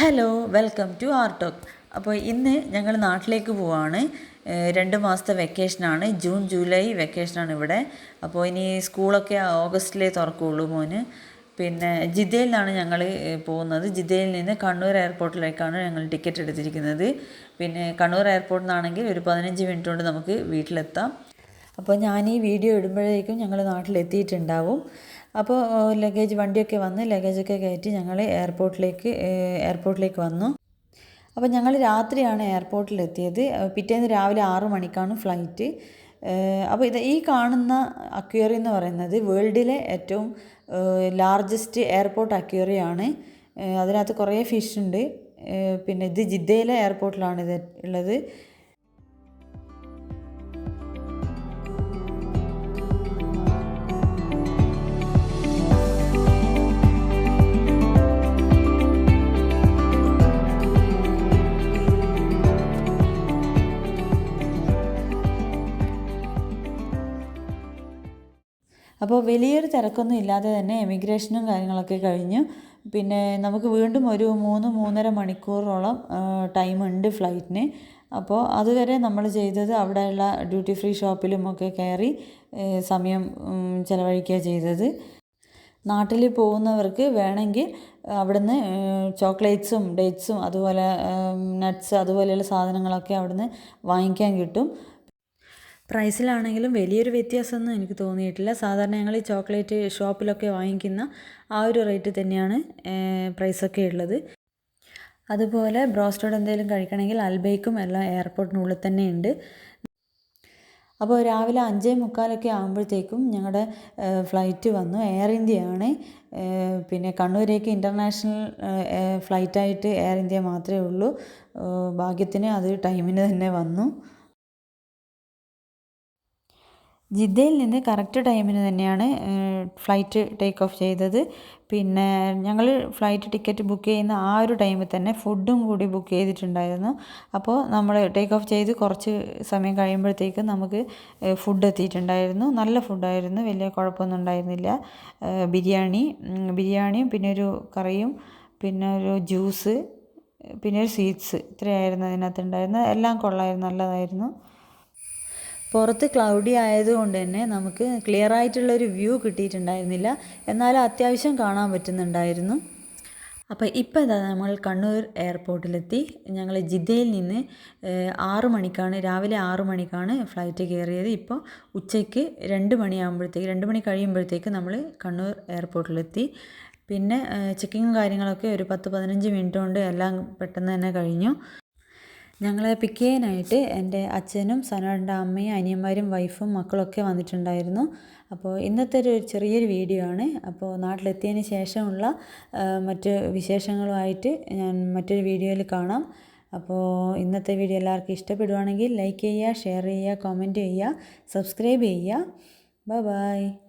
Hello welcome to our talk അപ്പോൾ ഇന്ന് ഞങ്ങൾ നാട്ടിലേക്ക് പോവാണ്. രണ്ട് മാസത്തെ വെക്കേഷനാണ് ജൂൺ ജൂലൈ വെക്കേഷനാണ് ഇവിടെ. അപ്പോൾ ഇനി സ്കൂളൊക്കെ ഓഗസ്റ്റിലേ തുറക്കുകയുള്ളൂ മോന്. പിന്നെ ജിദ്ദയിൽ നിന്നാണ് ഞങ്ങൾ പോകുന്നത്. ജിദ്ദയിൽ നിന്ന് കണ്ണൂർ എയർപോർട്ടിലേക്കാണ് ഞങ്ങൾ ടിക്കറ്റ് എടുത്തിരിക്കുന്നത്. പിന്നെ കണ്ണൂർ എയർപോർട്ടിൽ നിന്നാണെങ്കിൽ ഒരു പതിനഞ്ച് മിനിറ്റ് കൊണ്ട് നമുക്ക് വീട്ടിലെത്താം. അപ്പോൾ ഞാൻ ഈ വീഡിയോ ഇടുമ്പോഴേക്കും ഞങ്ങൾ നാട്ടിലെത്തിയിട്ടുണ്ടാവും. അപ്പോൾ ലഗേജ് വണ്ടിയൊക്കെ വന്ന് ലഗേജൊക്കെ കയറ്റി ഞങ്ങൾ എയർപോർട്ടിലേക്ക് എയർപോർട്ടിലേക്ക് വന്നു. അപ്പോൾ ഞങ്ങൾ രാത്രിയാണ് എയർപോർട്ടിൽ എത്തിയത് പിറ്റേന്ന് രാവിലെ ആറ് മണിക്കാണ് ഫ്ലൈറ്റ് അപ്പോൾ ഇത് ഈ കാണുന്ന അക്വേറി എന്ന് പറയുന്നത് വേൾഡിലെ ഏറ്റവും ലാർജസ്റ്റ് എയർപോർട്ട് അക്വേറിയമാണ് അതിനകത്ത് കുറേ ഫിഷ് ഉണ്ട്. പിന്നെ ഇത് ജിദ്ദയിലെ എയർപോർട്ടിലാണ് ഇത് ഉള്ളത്. അപ്പോൾ വലിയൊരു തിരക്കൊന്നും ഇല്ലാതെ തന്നെ എമിഗ്രേഷനും കാര്യങ്ങളൊക്കെ കഴിഞ്ഞു. പിന്നെ നമുക്ക് വീണ്ടും ഒരു മൂന്ന് മൂന്നര മണിക്കൂറോളം ടൈം ഉണ്ട് ഫ്ലൈറ്റിന്. അപ്പോൾ അതുവരെ നമ്മൾ ചെയ്തത് അവിടെയുള്ള ഡ്യൂട്ടി ഫ്രീ ഷോപ്പിലും ഒക്കെ കയറി സമയം ചിലവഴിക്കുക ചെയ്തത്. നാട്ടിൽ പോകുന്നവർക്ക് വേണമെങ്കിൽ അവിടുന്ന് ചോക്ലേറ്റ്സും ഡേറ്റ്സും അതുപോലെ നട്ട്സ് അതുപോലെയുള്ള സാധനങ്ങളൊക്കെ അവിടുന്ന് വാങ്ങിക്കാൻ കിട്ടും. പ്രൈസിലാണെങ്കിലും വലിയൊരു വ്യത്യാസമൊന്നും എനിക്ക് തോന്നിയിട്ടില്ല. സാധാരണ ഞങ്ങൾ ഈ ചോക്ലേറ്റ് ഷോപ്പിലൊക്കെ വാങ്ങിക്കുന്ന ആ ഒരു റേറ്റ് തന്നെയാണ് പ്രൈസൊക്കെ ഉള്ളത്. അതുപോലെ ബ്രോസ്റ്റോഡ് എന്തെങ്കിലും കഴിക്കണമെങ്കിൽ അൽബൈക്കും എല്ലാം എയർപോർട്ടിനുള്ളിൽ തന്നെ ഉണ്ട്. അപ്പോൾ രാവിലെ അഞ്ചേ മുക്കാലൊക്കെ ആകുമ്പോഴത്തേക്കും ഞങ്ങളുടെ ഫ്ലൈറ്റ് വന്നു. എയർ ഇന്ത്യയാണ്. പിന്നെ കണ്ണൂരേക്ക് ഇന്റർനാഷണൽ ഫ്ലൈറ്റായിട്ട് എയർ ഇന്ത്യ മാത്രമേ ഉള്ളൂ. ഭാഗ്യത്തിന് അത് ടൈമിന് തന്നെ വന്നു. ജിദ്ദയിൽ നിന്ന് കറക്റ്റ് ടൈമിന് തന്നെയാണ് ഫ്ലൈറ്റ് ടേക്ക് ഓഫ് ചെയ്തത്. പിന്നെ ഞങ്ങൾ ഫ്ലൈറ്റ് ടിക്കറ്റ് ബുക്ക് ചെയ്യുന്ന ആ ഒരു ടൈമിൽ തന്നെ ഫുഡും കൂടി ബുക്ക് ചെയ്തിട്ടുണ്ടായിരുന്നു. അപ്പോൾ നമ്മൾ ടേക്ക് ഓഫ് ചെയ്ത് കുറച്ച് സമയം കഴിയുമ്പോഴത്തേക്കും നമുക്ക് ഫുഡ് എത്തിയിട്ടുണ്ടായിരുന്നു. നല്ല ഫുഡായിരുന്നു വലിയ കുഴപ്പമൊന്നും ഉണ്ടായിരുന്നില്ല. ബിരിയാണി ബിരിയാണിയും പിന്നെ ഒരു കറിയും പിന്നെ ഒരു ജ്യൂസ് പിന്നെ ഒരു സ്വീറ്റ്സ് ഇത്രയായിരുന്നു അതിനകത്ത് ഉണ്ടായിരുന്നത്. എല്ലാം കൊള്ളായിരുന്നു. നല്ലതായിരുന്നു. പുറത്ത് ക്ലൗഡി ആയതുകൊണ്ട് തന്നെ നമുക്ക് ക്ലിയർ ആയിട്ടുള്ള ഒരു വ്യൂ കിട്ടിയിട്ടുണ്ടായിരുന്നില്ല. എന്നാൽ അത്യാവശ്യം കാണാൻ പറ്റുന്നുണ്ടായിരുന്നു. അപ്പോൾ ഇപ്പോൾ ഇതാ നമ്മൾ കണ്ണൂർ എയർപോർട്ടിലെത്തി ഞങ്ങൾ ജിദ്ദയിൽ നിന്ന് ആറു മണിക്കാണ് രാവിലെ ആറു മണിക്കാണ് ഫ്ലൈറ്റ് കയറിയത് ഇപ്പോൾ ഉച്ചയ്ക്ക് രണ്ട് മണിയാകുമ്പോഴത്തേക്ക് രണ്ട് മണി കഴിയുമ്പോഴത്തേക്ക് നമ്മൾ കണ്ണൂർ എയർപോർട്ടിലെത്തി പിന്നെ ചെക്കിങ്ങും കാര്യങ്ങളൊക്കെ ഒരു പത്ത് പതിനഞ്ച് മിനിറ്റ് കൊണ്ട് എല്ലാം പെട്ടെന്ന് തന്നെ കഴിഞ്ഞു. ഞങ്ങളെ പിക്ക് ചെയ്യാനായിട്ട് എന്റെ അച്ഛനും സനോയുടെ അമ്മയും അനിയന്മാരും വൈഫും മക്കളൊക്കെ വന്നിട്ടുണ്ടായിരുന്നു. അപ്പോൾ ഇന്നത്തെ ഒരു ചെറിയൊരു വീഡിയോ ആണ്. അപ്പോൾ നാട്ടിലെത്തിയതിന് ശേഷമുള്ള മറ്റ് വിശേഷങ്ങളുമായിട്ട് ഞാൻ മറ്റൊരു വീഡിയോയിൽ കാണാം. അപ്പോൾ ഇന്നത്തെ വീഡിയോ എല്ലാവർക്കും ഇഷ്ടപ്പെടുവാണെങ്കിൽ ലൈക്ക് ചെയ്യുക ഷെയർ ചെയ്യുക കമന്റ് ചെയ്യുക സബ്സ്ക്രൈബ് ചെയ്യുക. Bye bye